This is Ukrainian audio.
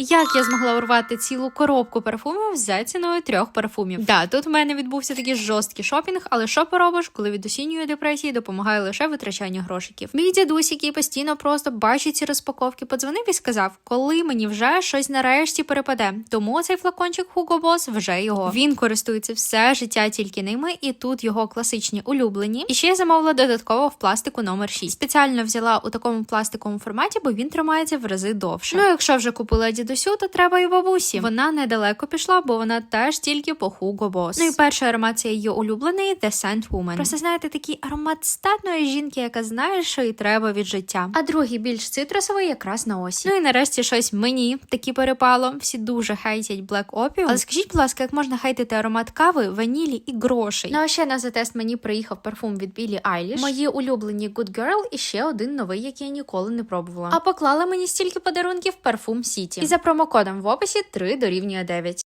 Як я змогла урвати цілу коробку парфумів за ціною трьох парфумів? Да, тут в мене відбувся такий жорсткий шопінг, але що поробиш, коли від осінньої депресії допомагає лише витрачання грошиків. Мій дідусь, який постійно просто бачить ці розпаковки, подзвонив і сказав, коли мені вже щось нарешті перепаде. Тому цей флакончик Hugo Boss вже його. Він користується все життя тільки ними, і тут його класичні улюблені. І ще я замовила додатково в пластику номер 6. Спеціально взяла у такому пластиковому форматі, бо він тримається в рази довше. Ну, якщо вже купила дідусю, то треба і бабусі. Вона недалеко пішла, бо вона теж тільки по Hugo Boss. Ну і перший аромат це її улюблений The Scent Woman. Просто знаєте, такий аромат статної жінки, яка знає, що їй треба від життя. А другий більш цитрусовий якраз на осінь. Ну і нарешті щось мені таки перепало. Всі дуже хейтять Black Opium. Але скажіть, будь ласка, як можна хейтити аромат кави, ванілі і грошей? Ну а ще на затест мені приїхав парфум від Білі Айліш. Мої улюблені Good Girl і ще один новий, який я ніколи не пробувала. А поклала мені стільки подарунків парфум Сіті. І промокодом в описі 3 дорівнює 9.